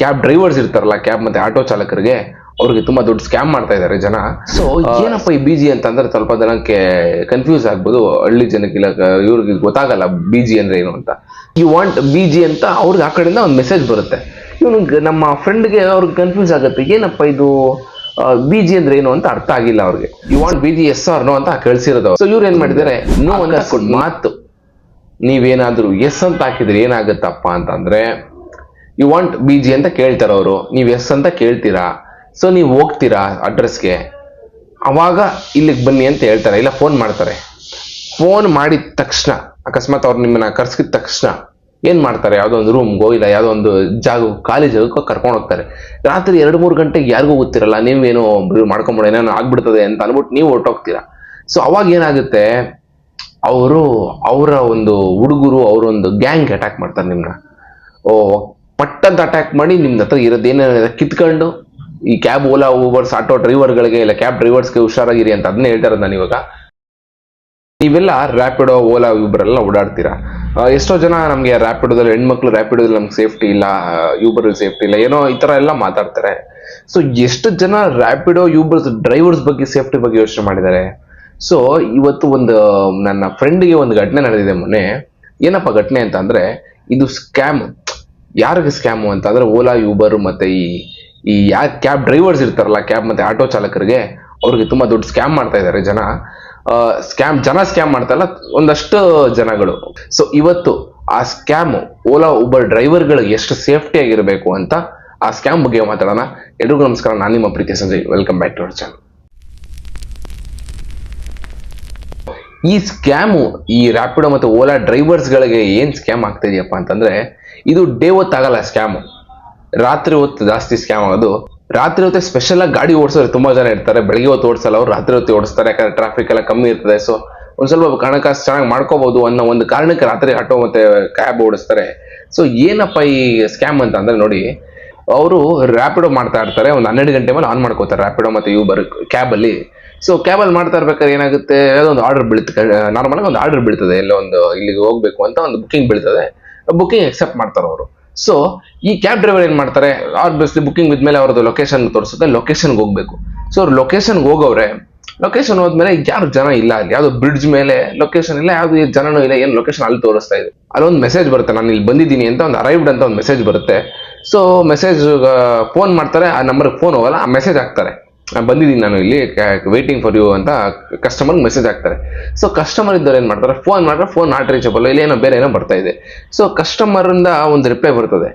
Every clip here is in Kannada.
ಕ್ಯಾಬ್ ಡ್ರೈವರ್ಸ್ ಇರ್ತಾರಲ್ಲ ಕ್ಯಾಬ್ ಮತ್ತೆ ಆಟೋ ಚಾಲಕರಿಗೆ ಅವ್ರಿಗೆ ತುಂಬಾ ದೊಡ್ಡ ಸ್ಕ್ಯಾಮ್ ಮಾಡ್ತಾ ಇದ್ದಾರೆ ಜನ. ಸೊ ಏನಪ್ಪ ಈ ಬಿಜಿ ಅಂತಂದ್ರೆ ಸ್ವಲ್ಪ ಜನಕ್ಕೆ ಕನ್ಫ್ಯೂಸ್ ಆಗ್ಬೋದು ಹಳ್ಳಿ ಜನಕ್ಕೆ ಇಲ್ಲ ಇವ್ರಿಗೆ ಗೊತ್ತಾಗಲ್ಲ ಬಿಜಿ ಅಂದ್ರೆ ಏನು ಅಂತ. ಯು ವಾಂಟ್ ಬಿಜಿ ಅಂತ ಅವ್ರಿಗೆ ಆ ಕಡೆಯಿಂದ ಒಂದು ಮೆಸೇಜ್ ಬರುತ್ತೆ. ಇವನಿಗೆ ನಮ್ಮ ಫ್ರೆಂಡ್ಗೆ ಅವ್ರಿಗೆ ಕನ್ಫ್ಯೂಸ್ ಆಗುತ್ತೆ. ಏನಪ್ಪ ಇದು ಬಿಜಿ ಅಂದ್ರೆ ಏನು ಅಂತ ಅರ್ಥ ಆಗಿಲ್ಲ ಅವ್ರಿಗೆ. You want busy yes or no ಅಂತ ಕಳ್ಸಿರೋದು. ಸೊ ಇವ್ರು ಏನ್ ಮಾಡಿದ್ದಾರೆ? ನೋ ಅಂತ ಮಾತು. ನೀವೇನಾದ್ರೂ ಎಸ್ ಅಂತ ಹಾಕಿದ್ರೆ ಏನಾಗುತ್ತಪ್ಪ ಅಂತಂದ್ರೆ ಯು ವಾಂಟ್ ಬಿ ಜಿ ಅಂತ ಕೇಳ್ತಾರೆ ಅವರು, ನೀವು ಎಸ್ ಅಂತ ಕೇಳ್ತೀರಾ? ಸೊ ನೀವು ಹೋಗ್ತೀರಾ ಅಡ್ರೆಸ್ಗೆ ಅವಾಗ ಇಲ್ಲಿಗೆ ಬನ್ನಿ ಅಂತ ಹೇಳ್ತಾರೆ, ಇಲ್ಲ ಫೋನ್ ಮಾಡ್ತಾರೆ. ಫೋನ್ ಮಾಡಿದ ತಕ್ಷಣ, ಅಕಸ್ಮಾತ್ ಅವ್ರು ನಿಮ್ಮನ್ನ ಕರ್ಸಿದ ತಕ್ಷಣ ಏನ್ ಮಾಡ್ತಾರೆ? ಯಾವುದೋ ಒಂದು ರೂಮ್ಗೋ ಇಲ್ಲ ಯಾವುದೋ ಒಂದು ಜಾಗ, ಖಾಲಿ ಜಾಗಕ್ಕೋ ಕರ್ಕೊಂಡು ಹೋಗ್ತಾರೆ. ರಾತ್ರಿ ಎರಡು ಮೂರು ಗಂಟೆಗೆ ಯಾರಿಗೂ ಗೊತ್ತಿರಲ್ಲ, ನೀವೇನೋ ಮಾಡ್ಕೊಂಬಿಡ ಏನೋ ಆಗ್ಬಿಡ್ತದೆ ಅಂತ ಅನ್ಬಿಟ್ಟು ನೀವು ಹೊರ್ಟೋಗ್ತೀರಾ? ಸೊ ಅವಾಗ ಏನಾಗುತ್ತೆ? ಅವರು, ಅವರ ಒಂದು ಹುಡುಗರು ಅವರೊಂದು ಗ್ಯಾಂಗ್ ಅಟ್ಯಾಕ್ ಮಾಡ್ತಾರೆ ನಿಮ್ಮನ್ನ ಓ ಪಟ್ಟಂತ ಅಟ್ಯಾಕ್ ಮಾಡಿ ನಿಮ್ದು ಹತ್ರ ಇರೋದೇನೇನಿದೆ ಕಿತ್ಕೊಂಡು ಈ ಕ್ಯಾಬ್ ಓಲಾ ಊಬರ್ಸ್ ಆಟೋ ಡ್ರೈವರ್ಗಳಿಗೆ ಇಲ್ಲ ಕ್ಯಾಬ್ ಡ್ರೈವರ್ಸ್ಗೆ ಹುಷಾರಾಗಿರಿ ಅಂತ ಅದನ್ನೇ ಹೇಳ್ತಾ ಇರೋದು ನಾನು ಇವಾಗ ನೀವೆಲ್ಲ ರ್ಯಾಪಿಡೋ ಓಲಾ ಯೂಬರ್ ಎಲ್ಲ ಓಡಾಡ್ತೀರಾ? ಎಷ್ಟೋ ಜನ ನಮಗೆ ರ್ಯಾಪಿಡೋದಲ್ಲಿ ಹೆಣ್ಮಕ್ಳು ರ್ಯಾಪಿಡೋದಲ್ಲಿ ನಮ್ಗೆ ಸೇಫ್ಟಿ ಇಲ್ಲ ಯೂಬರ್ ಸೇಫ್ಟಿ ಇಲ್ಲ, ಏನೋ ಈ ತರ ಎಲ್ಲ ಮಾತಾಡ್ತಾರೆ. ಸೊ ಎಷ್ಟು ಜನ ರ್ಯಾಪಿಡೋ ಯೂಬರ್ಸ್ ಡ್ರೈವರ್ಸ್ ಬಗ್ಗೆ ಸೇಫ್ಟಿ ಬಗ್ಗೆ ಯೋಚನೆ ಮಾಡಿದ್ದಾರೆ? ಸೊ ಇವತ್ತು ಒಂದು, ನನ್ನ ಫ್ರೆಂಡ್ಗೆ ಒಂದು ಘಟನೆ ನಡೆದಿದೆ ಮೊನ್ನೆ. ಏನಪ್ಪ ಘಟನೆ ಅಂತ ಅಂದ್ರೆ ಇದು ಸ್ಕ್ಯಾಮ್ ಯಾರಿಗೆ ಸ್ಕ್ಯಾಮು ಅಂತ? ಓಲಾ ಯೂಬರ್ ಮತ್ತು ಈ ಈ ಯಾ ಕ್ಯಾಬ್ ಡ್ರೈವರ್ಸ್ ಇರ್ತಾರಲ್ಲ ಕ್ಯಾಬ್ ಮತ್ತು ಆಟೋ ಚಾಲಕರಿಗೆ ಅವ್ರಿಗೆ ತುಂಬ ದೊಡ್ಡ ಸ್ಕ್ಯಾಮ್ ಮಾಡ್ತಾ ಇದ್ದಾರೆ ಜನ. ಸ್ಕ್ಯಾಮ್ ಜನ ಸ್ಕ್ಯಾಮ್ ಮಾಡ್ತಾರಲ್ಲ, ಒಂದಷ್ಟು ಜನಗಳು. ಸೊ ಇವತ್ತು ಆ ಸ್ಕ್ಯಾಮ್ ಓಲಾ ಉಬರ್ ಡ್ರೈವರ್ಗಳಿಗೆ ಎಷ್ಟು ಸೇಫ್ಟಿ ಆಗಿರಬೇಕು ಅಂತ ಆ ಸ್ಕ್ಯಾಮ್ ಬಗ್ಗೆ ಮಾತಾಡೋಣ. ಎಲ್ರಿಗೂ ನಮಸ್ಕಾರ, ನಾನು ನಿಮ್ಮ Preethi Sanjay. Welcome back to our channel ಈ ಸ್ಕ್ಯಾಮು ಈ ರ್ಯಾಪಿಡೋ ಮತ್ತು ಓಲಾ ಡ್ರೈವರ್ಸ್ಗಳಿಗೆ ಏನು ಸ್ಕ್ಯಾಮ್ ಆಗ್ತಾ ಇದೆಯಪ್ಪ ಅಂತಂದ್ರೆ ಇದು ಡೇ ಹೊತ್ತಾಗಲ್ಲ ಸ್ಕ್ಯಾಮು ರಾತ್ರಿ ಹೊತ್ತು ಜಾಸ್ತಿ ಸ್ಕ್ಯಾಮ್ ಆಗೋದು ರಾತ್ರಿ ಹೊತ್ತೆ ಸ್ಪೆಷಲ್ ಆಗಿ ಗಾಡಿ ಓಡಿಸೋರು ತುಂಬಾ ಜನ ಇರ್ತಾರೆ. ಬೆಳಗ್ಗೆ ಹೊತ್ತು ಓಡಿಸಲ್ಲ ಅವ್ರು, ರಾತ್ರಿ ಹೊತ್ತು ಓಡಿಸ್ತಾರೆ. ಯಾಕಂದ್ರೆ ಟ್ರಾಫಿಕ್ ಎಲ್ಲ ಕಮ್ಮಿ ಇರ್ತದೆ. ಸೊ ಒಂದ್ ಸ್ವಲ್ಪ ಹಣಕಾಸು ಚೆನ್ನಾಗಿ ಮಾಡ್ಕೋಬಹುದು ಅನ್ನೋ ಒಂದು ಕಾರಣಕ್ಕೆ ರಾತ್ರಿ ಆಟೋ ಮತ್ತೆ ಕ್ಯಾಬ್ ಓಡಿಸ್ತಾರೆ. ಸೊ ಏನಪ್ಪ ಈ ಸ್ಕ್ಯಾಮ್ ಅಂತ ಅಂದ್ರೆ ನೋಡಿ, ಅವರು ರ್ಯಾಪಿಡೋ ಮಾಡ್ತಾ ಇರ್ತಾರೆ. ಒಂದು ಹನ್ನೆರಡು ಗಂಟೆ ಮೇಲೆ ಆನ್ ಮಾಡ್ಕೋತಾರೆ. ರ್ಯಾಪಿಡೋ ಮತ್ತೆ ಯೂಬರ್ ಕ್ಯಾಬ್ ಅಲ್ಲಿ. ಸೊ ಕ್ಯಾಬಲ್ಲಿ ಮಾಡ್ತಾ ಇರ್ಬೇಕಾದ್ರೆ ಏನಾಗುತ್ತೆ? ಯಾವುದೋ ಒಂದು ಆರ್ಡರ್ ಬೀಳುತ್ತೆ. ನಾರ್ಮಲ್ ಆಗಿ ಒಂದು ಆರ್ಡರ್ ಬೀಳ್ತದೆ. ಎಲ್ಲೋ ಒಂದು ಇಲ್ಲಿಗೆ ಹೋಗ್ಬೇಕು ಅಂತ ಒಂದು ಬುಕಿಂಗ್ ಬೀಳ್ತದೆ. ಬುಕಿಂಗ್ ಎಕ್ಸೆಪ್ಟ್ ಮಾಡ್ತಾರೆ ಅವರು. ಸೊ ಈ ಕ್ಯಾಬ್ ಡ್ರೈವರ್ ಏನ್ ಮಾಡ್ತಾರೆ? ಆಬ್ವಿಯಸ್ಲಿ ಬುಕಿಂಗ್ ವಿದ್ಮೇಲೆ ಅವ್ರದ್ದು ಲೊಕೇಶನ್ ತೋರಿಸುತ್ತೆ ಲೊಕೇಶನ್ಗೆ ಹೋಗ್ಬೇಕು. ಸೊ ಅವ್ರು ಲೊಕೇಶನ್ಗೆ ಹೋಗವ್ರೆ ಲೊಕೇಶನ್ ಹೋದ್ಮೇಲೆ ಯಾರು ಜನ ಇಲ್ಲ ಅಲ್ಲಿ? ಯಾವ್ದು ಬ್ರಿಡ್ಜ್ ಮೇಲೆ ಲೊಕೇಶನ್ ಇಲ್ಲ, ಯಾವ್ದು ಜನನೂ ಇಲ್ಲ, ಏನು ಲೊಕೇಶನ್ ಅಲ್ಲಿ ತೋರಿಸ್ತಾ ಇದೆ? ಅಲ್ಲೊಂದು ಮೆಸೇಜ್ ಬರುತ್ತೆ, ನಾನು ಇಲ್ಲಿ ಬಂದಿದ್ದೀನಿ ಅಂತ ಒಂದು ಅರೈವ್ಡ್ ಅಂತ ಒಂದು ಮೆಸೇಜ್ ಬರುತ್ತೆ. ಸೊ ಮೆಸೇಜ್ ಫೋನ್ ಮಾಡ್ತಾರೆ, ಆ ನಂಬರ್ಗೆ ಫೋನ್ ಹೋಗಲ್ಲ, ಆ ಮೆಸೇಜ್ ಹಾಕ್ತಾರೆ. ಬಂದಿದ್ದೀನಿ ನಾನು ಇಲ್ಲಿ ವೇಟಿಂಗ್ ಫಾರ್ ಯು ಅಂತ ಕಸ್ಟಮರ್ ಮೆಸೇಜ್ ಹಾಕ್ತಾರೆ. ಸೊ ಕಸ್ಟಮರ್ ಇದ್ದವ್ರು ಏನು ಮಾಡ್ತಾರೆ? ಫೋನ್ ಮಾಡಿದ್ರೆ ಫೋನ್ ನಾಟ್ ರೀಚಬಲ್ ಇಲ್ಲಿ ಏನೋ ಬೇರೆ ಏನೋ ಬರ್ತಾ ಇದೆ. ಸೊ ಕಸ್ಟಮರ್ ಇಂದ ಒಂದು ರಿಪ್ಲೈ ಬರ್ತದೆ.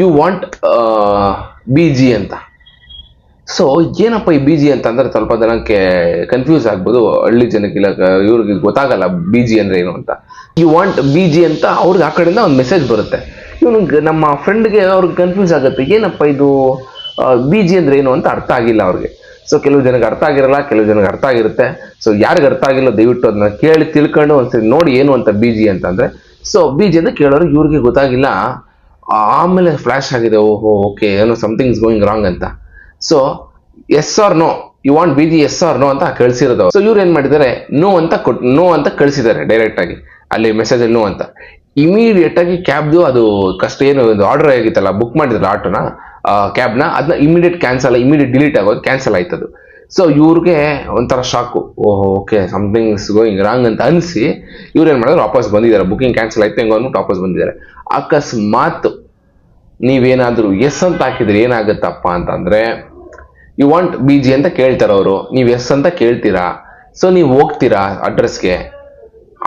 ಯು ವಾಂಟ್ ಬಿ ಜಿ ಅಂತ. ಸೊ ಏನಪ್ಪ ಈ ಬಿ ಜಿ ಅಂತ ಅಂದ್ರೆ ಸ್ವಲ್ಪ ಜನಕ್ಕೆ ಕನ್ಫ್ಯೂಸ್ ಆಗ್ಬೋದು, ಹಳ್ಳಿ ಜನಕ್ಕೆ ಇಲ್ಲ ಇವ್ರಿಗೆ ಗೊತ್ತಾಗಲ್ಲ ಬಿ ಜಿ ಅಂದ್ರೆ ಏನು ಅಂತ. ಯು ವಾಂಟ್ ಬಿ ಜಿ ಅಂತ ಅವ್ರಿಗೆ ಆ ಕಡೆಯಿಂದ ಒಂದು ಮೆಸೇಜ್ ಬರುತ್ತೆ. ಇವನು ನಮ್ಮ ಫ್ರೆಂಡ್ಗೆ ಅವ್ರಿಗೆ ಕನ್ಫ್ಯೂಸ್ ಆಗುತ್ತೆ, ಏನಪ್ಪ ಇದು ಬಿ ಜಿ ಅಂದ್ರೆ ಏನು ಅಂತ ಅರ್ಥ ಆಗಿಲ್ಲ ಅವ್ರಿಗೆ. ಸೊ ಕೆಲವು ಜನಕ್ಕೆ ಅರ್ಥ ಆಗಿರಲ್ಲ, ಕೆಲವು ಜನಕ್ಕೆ ಅರ್ಥ ಆಗಿರುತ್ತೆ. ಸೊ ಯಾರಿಗೆ ಅರ್ಥ ಆಗಿಲ್ಲ, ದಯವಿಟ್ಟು ಅದನ್ನ ಕೇಳಿ ತಿಳ್ಕೊಂಡು ಒಂದ್ಸರಿ ನೋಡಿ ಏನು ಅಂತ ಬಿ ಜಿ ಅಂತಂದ್ರೆ. ಸೊ ಬಿ ಜಿ ಅಂತ ಕೇಳೋರು ಇವ್ರಿಗೆ ಗೊತ್ತಾಗಿಲ್ಲ. ಆಮೇಲೆ ಫ್ಲಾಶ್ ಆಗಿದೆ, ಓಹೋ ಓಕೆ ಏನೋ ಸಮಥಿಂಗ್ ಇಸ್ ಗೋಯಿಂಗ್ ರಾಂಗ್ ಅಂತ. So S R no you want B G S R no ಅಂತ ಕಳಿಸಿರೋದು. ಸೊ ಇವ್ರು ಏನ್ ಮಾಡಿದ್ದಾರೆ? ನೋ ಅಂತ ಕೊಟ್ ನೋ ಅಂತ ಕಳಿಸಿದ್ದಾರೆ ಡೈರೆಕ್ಟ್ ಆಗಿ. ಅಲ್ಲಿ ಮೆಸೇಜ್ ನೋ ಅಂತ. ಇಮಿಡಿಯೇಟ್ ಆಗಿ ಕ್ಯಾಬ್ದು ಅದು ಕಷ್ಟ, ಏನು ಆರ್ಡರ್ ಆಗಿತ್ತಲ್ಲ ಬುಕ್ ಮಾಡಿದ್ರು ಆಟೋನ? ಕ್ಯಾಬ್ನ ಅದನ್ನ ಇಮಿಡಿಯೇಟ್ ಕ್ಯಾನ್ಸಲ್ ಇಮಿಡಿಯೇಟ್ ಡಿಲೀಟ್ ಆಗೋದು ಕ್ಯಾನ್ಸಲ್ ಆಯ್ತದು. ಸೊ ಇವ್ರಿಗೆ ಒಂಥರ ಶಾಕು ಓಹೋ okay something is going wrong ಅಂತ ಅನಿಸಿ, ಇವ್ರು ಏನು ಮಾಡಿದ್ರು, ವಾಪಸ್ ಬಂದಿದ್ದಾರೆ. ಬುಕಿಂಗ್ ಕ್ಯಾನ್ಸಲ್ ಆಯ್ತು ಹೆಂಗೋ ಅಂದ್ಬಿಟ್ಟು ವಾಪಸ್ ಬಂದಿದ್ದಾರೆ. ಅಕಸ್ಮಾತ್ ನೀವೇನಾದರೂ ಎಸ್ ಅಂತ ಹಾಕಿದ್ರೆ ಏನಾಗುತ್ತಪ್ಪ ಅಂತಂದರೆ ಯು ವಾಂಟ್ ಬಿ ಜಿ ಅಂತ ಕೇಳ್ತಾರೆ ಅವರು. ನೀವು ಎಸ್ ಅಂತ ಕೇಳ್ತೀರಾ? ಸೊ ನೀವು ಹೋಗ್ತೀರಾ ಅಡ್ರೆಸ್ಗೆ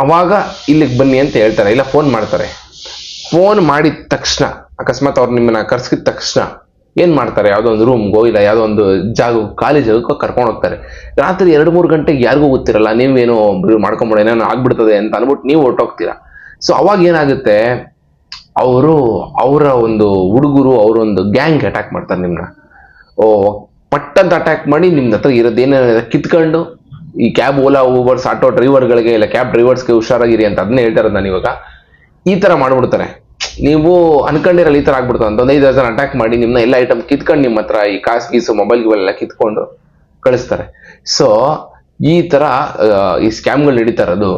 ಅವಾಗ ಇಲ್ಲಿಗೆ ಬನ್ನಿ ಅಂತ ಹೇಳ್ತಾರೆ. ಇಲ್ಲ ಫೋನ್ ಮಾಡ್ತಾರೆ. ಫೋನ್ ಮಾಡಿದ ತಕ್ಷಣ, ಅಕಸ್ಮಾತ್ ಅವ್ರು ನಿಮ್ಮನ್ನ ಕರ್ಸಿದ ತಕ್ಷಣ ಏನ್ ಮಾಡ್ತಾರೆ? ಯಾವುದೋ ಒಂದು ರೂಮ್ಗೋ ಇಲ್ಲ ಯಾವುದೋ ಒಂದು ಜಾಗ, ಖಾಲಿ ಜಾಗಕ್ಕೆ ಕರ್ಕೊಂಡು ಹೋಗ್ತಾರೆ. ರಾತ್ರಿ ಎರಡು ಮೂರು ಗಂಟೆಗೆ ಯಾರಿಗೂ ಗೊತ್ತಿರಲ್ಲ, ನೀವೇನು ಮಾಡ್ಕೊಂಬಿಡ ಏನೋ ಆಗ್ಬಿಡ್ತದೆ ಅಂತ ಅನ್ಬಿಟ್ಟು ನೀವು ಹೊರ್ಟೋಗ್ತೀರಾ? ಸೊ ಅವಾಗ ಏನಾಗುತ್ತೆ? ಅವರು, ಅವರ ಒಂದು ಹುಡುಗರು ಅವರೊಂದು ಗ್ಯಾಂಗ್ ಅಟ್ಯಾಕ್ ಮಾಡ್ತಾರೆ ನಿಮ್ನ. ಓ, ಪಟ್ಟಂತ ಅಟ್ಯಾಕ್ ಮಾಡಿ ನಿಮ್ನ ಹತ್ರ ಇರೋದೇನೇ ಕಿತ್ಕೊಂಡು, ಈ ಕ್ಯಾಬ್ ಓಲಾ, ಊಬರ್ಸ್, ಆಟೋ ಡ್ರೈವರ್ಗಳಿಗೆ ಇಲ್ಲ ಕ್ಯಾಬ್ ಡ್ರೈವರ್ಸ್ಗೆ ಹುಷಾರಾಗಿರಿ ಅಂತ ಅದನ್ನೇ ಹೇಳ್ತಾರೆ ನಾನು ಇವಾಗ. ಈ ತರ ಮಾಡ್ಬಿಡ್ತಾರೆ. ನೀವು ಅನ್ಕೊಂಡಿರಲ್ಲ ಈ ಥರ ಆಗ್ಬಿಡ್ತು ಅಂತ. ಒಂದು ಐದು ಜನ ಅಟ್ಯಾಕ್ ಮಾಡಿ ನಿಮ್ಮನ್ನ ಎಲ್ಲ ಐಟಮ್ ಕಿತ್ಕೊಂಡು ನಿಮ್ಮ ಹತ್ರ ಈ ಕಾಸು, ಗೀಸು ಮೊಬೈಲ್ ಇವೆಲ್ಲ ಕಿತ್ಕೊಂಡು ಕಳಿಸ್ತಾರೆ. ಸೊ ಈ ಥರ ಈ ಸ್ಕ್ಯಾಮ್ಗಳು ನಡೀತಾ ಇರೋದು.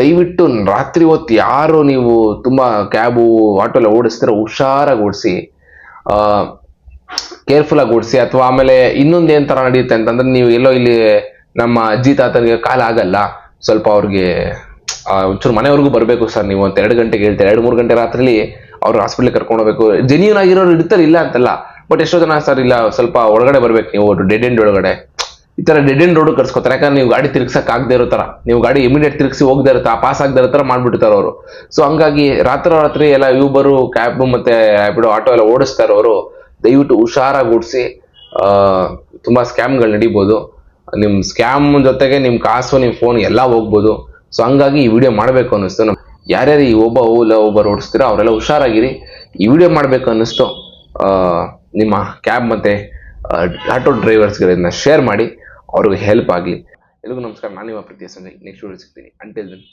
ದಯವಿಟ್ಟು ರಾತ್ರಿ ಹೊತ್ತು ಯಾರು ನೀವು ತುಂಬ ಕ್ಯಾಬು ಆಟೋ ಎಲ್ಲ ಓಡಿಸ್ತೀರೋ ಹುಷಾರಾಗಿ ಓಡಿಸಿ ಕೇರ್ಫುಲ್ಲಾಗಿ ಓಡಿಸಿ, ಅಥವಾ ಆಮೇಲೆ ಇನ್ನೊಂದು ಏನ್ ಥರ ನಡೆಯುತ್ತೆ ಅಂತಂದ್ರೆ ನೀವು ಎಲ್ಲೋ ಇಲ್ಲಿ ನಮ್ಮ ಅಜ್ಜಿ ತಾತನಿಗೆ ಕಾಲ ಆಗಲ್ಲ. ಸ್ವಲ್ಪ ಅವ್ರಿಗೆ ಒಂಚೂರು ಮನೆವರೆಗೂ ಬರಬೇಕು ಸರ್. ನೀವು ಒಂದು ಎರಡು ಗಂಟೆಗೆ ಹೇಳ್ತಾರೆ? ಎರಡು, ಮೂರು ಗಂಟೆ ರಾತ್ರಿಲಿ ಅವ್ರು ಹಾಸ್ಪಿಟ್ಲಿಗೆ ಕರ್ಕೊಂಡು ಹೋಗ್ಬೇಕು. ಜೆನ್ಯೂನ್ ಆಗಿರೋರು ಇರ್ತಾರೆ, ಇಲ್ಲ ಅಂತಲ್ಲ. ಬಟ್ ಎಷ್ಟೋ ಜನ ಸರ್, ಇಲ್ಲ, ಸ್ವಲ್ಪ ಒಳಗಡೆ ಬರ್ಬೇಕು ನೀವು ಡೆಡ್ ಎಂಡ್ ಒಳಗಡೆ. ಈ ಥರ ಡೆಡ್ ಎಂಡ್ ರೋಡ್ ಕರ್ಸ್ಕೊತಾರೆ. ಯಾಕಂದ್ರೆ ನೀವು ಗಾಡಿ ತಿರ್ಗ್ಸಕ್ ಆಗದೆ ಇರೋ ತರ. ನೀವು ಗಾಡಿ ಇಮಿಡಿಯೇಟ್ ತಿರ್ಗಿಸಿ ಹೋಗದೆ ಇರುತ್ತೆ ಪಾಸ್ ಆಗದೆ ಇರೋ ತರ ಮಾಡ್ಬಿಡ್ತಾರೆ ಅವರು. ಸೊ ಹಂಗಾಗಿ ರಾತ್ರಿ ರಾತ್ರಿ ಎಲ್ಲ ಯೂಬರು ಕ್ಯಾಬ್ ಮತ್ತೆ, ಬಿಡು ಆಟೋ ಎಲ್ಲ ಓಡಿಸ್ತಾರೆ ಅವರು ದಯವಿಟ್ಟು ಹುಷಾರಾಗಿ ಓಡಿಸಿ ತುಂಬಾ ಸ್ಕ್ಯಾಮ್ಗಳು ನಡೀಬೋದು. ನಿಮ್ಮ ಸ್ಕ್ಯಾಮ್ ಜೊತೆಗೆ ನಿಮ್ಮ ಕಾಸು ನಿಮ್ಮ ಫೋನ್ ಎಲ್ಲ ಹೋಗ್ಬೋದು. ಸೊ ಹಂಗಾಗಿ ಈ ವಿಡಿಯೋ ಮಾಡಬೇಕು ಅನ್ನಿಸ್ತು. ಯಾರ್ಯಾರು ಈ ಒಬ್ಬ ಓಲ ಒಬ್ಬ ಓಡಿಸ್ತೀರೋ ಅವರೆಲ್ಲ ಹುಷಾರಾಗಿರಿ. ಈ ವಿಡಿಯೋ ಮಾಡಬೇಕು ಅನ್ನಿಸ್ತು. ನಿಮ್ಮ ಕ್ಯಾಬ್ ಮತ್ತೆ ಆಟೋ ಡ್ರೈವರ್ಸ್ಗಳನ್ನ ಶೇರ್ ಮಾಡಿ. ಅವ್ರಿಗೆ ಹೆಲ್ಪ್ ಆಗಲಿ. ಎಲ್ರಿಗೂ ನಮಸ್ಕಾರ. ನಾನು ನಿಮ್ಮ ಪ್ರೀತಿಯ ಸಂಜಯ್. ನೆಕ್ಸ್ಟ್ ವಿಡಿಯೋ ಸಿಗ್ತೀನಿ. Until then